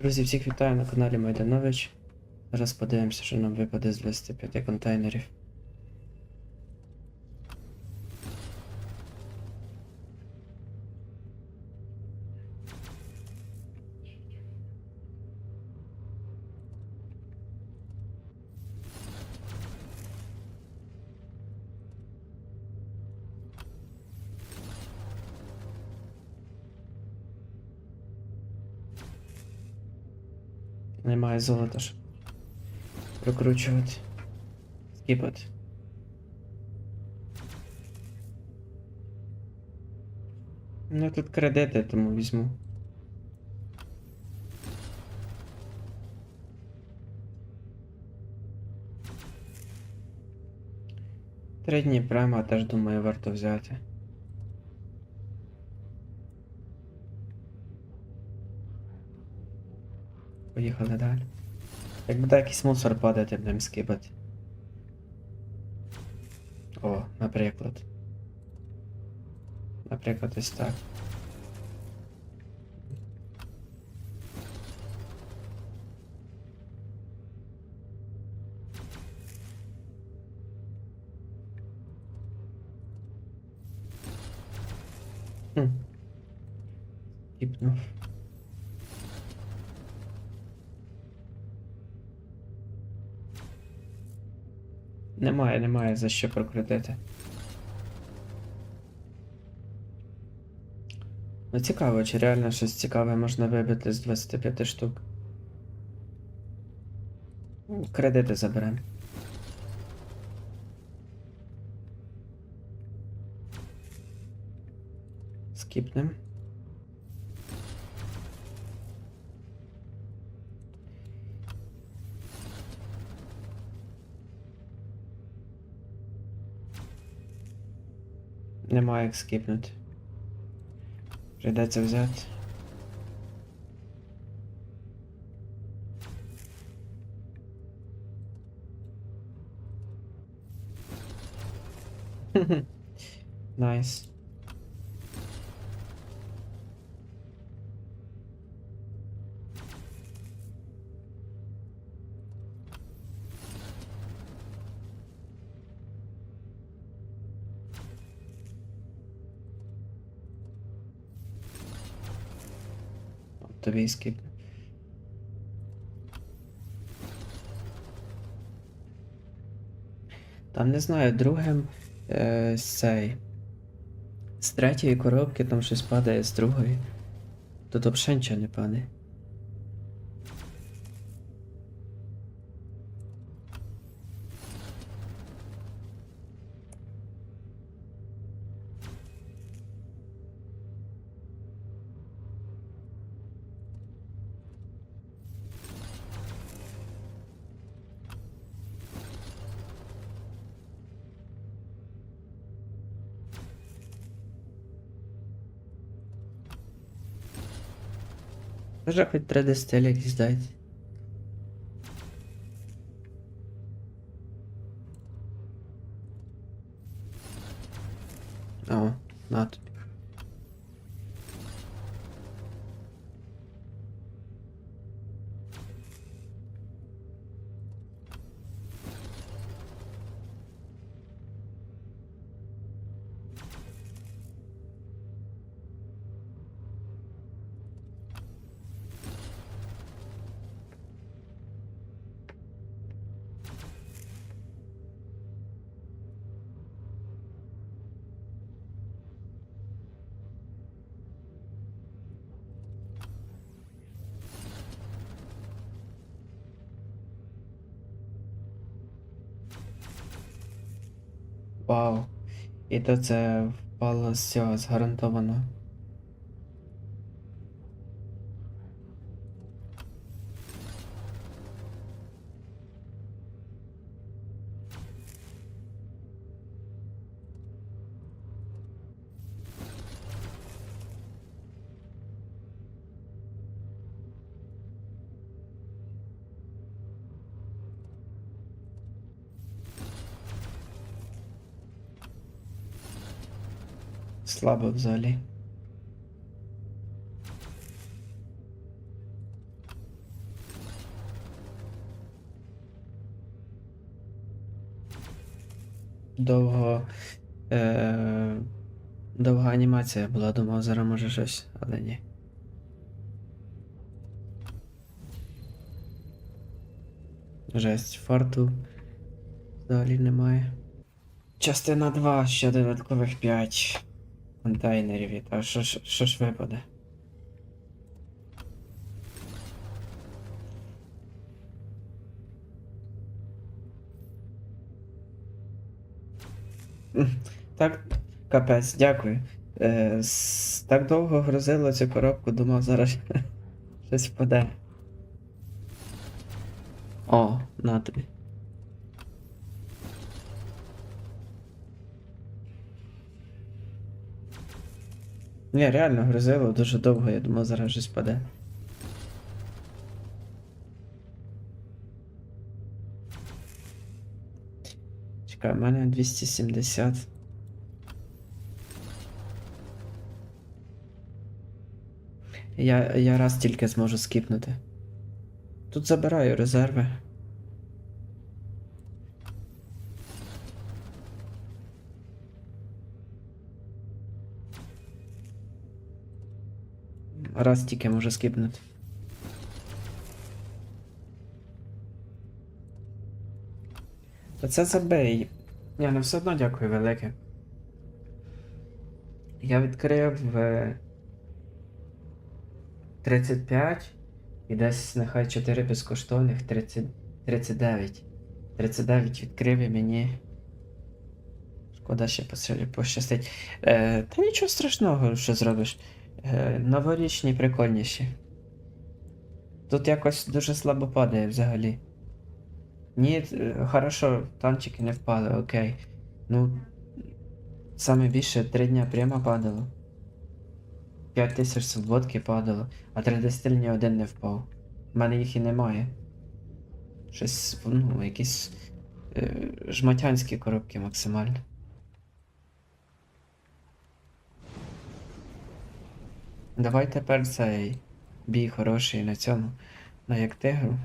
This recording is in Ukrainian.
Друзі, всіх вітаю на каналі Майданович. Зараз подивимося, що нам випаде з 25 контейнерів. Немає золота ж. Прокручувати. Скіпати. Ну тут кредити, тому візьму. Три дні прямо теж думаю варто взяти. Поїхали далі. Як буде якийсь мусор падати, будемо скибати. О, наприклад. Наприклад, ось так. Хм. Кіпнув. Немає, немає за що прокрутити. Ну цікаво, чи реально щось цікаве можна вибити з 25 штук. Кредити заберемо. Скіпнем. Немає як скіпнути. Прийдеться взяти. Найс. От Тобі скіп. Там не знаю, другим е, цей. З третьої коробки там щось падає з другої. Тут взагалі нічого не падає. Може хоч 3D стиль якийсь дайте. О, на тобі. Вау. І то це впало з цього згарантовано. Слабо взагалі. Довго. Е, Довга анімація була, думав, зараз може щось, але ні. Жесть, фарту взагалі немає. Частина 2, ще додаткових 5 контейнерів. І та що, ж- що ж випаде? Так, капець, дякую. Е, с- так довго грузило цю коробку, думав, зараз щось впаде. О, на тобі. Ні, реально грузило дуже довго, я думав, зараз щось впаде. Чекай, у мене 270. Я, я раз тільки зможу скіпнути. Тут забираю резерви. Раз тільки можу скіпнути. Та це забей. Ні, ну все одно дякую велике. Я відкрив е, 35 і десь нехай 4 безкоштовних 30, 39. 39 відкрив і мені. Шкода ще посилі пощастить. Е, та нічого страшного, що зробиш. Е, новорічні прикольніші. Тут якось дуже слабо падає взагалі. Ні, е, хорошо, танчики не впали, окей. Ну, саме більше 3 дня прямо падало. 5 тисяч свободки падало, а 30 ні один не впав. У мене їх і немає. Щось, ну, якісь е, жматянські коробки максимально. Давай тепер цей бій хороший на цьому. На як тигру.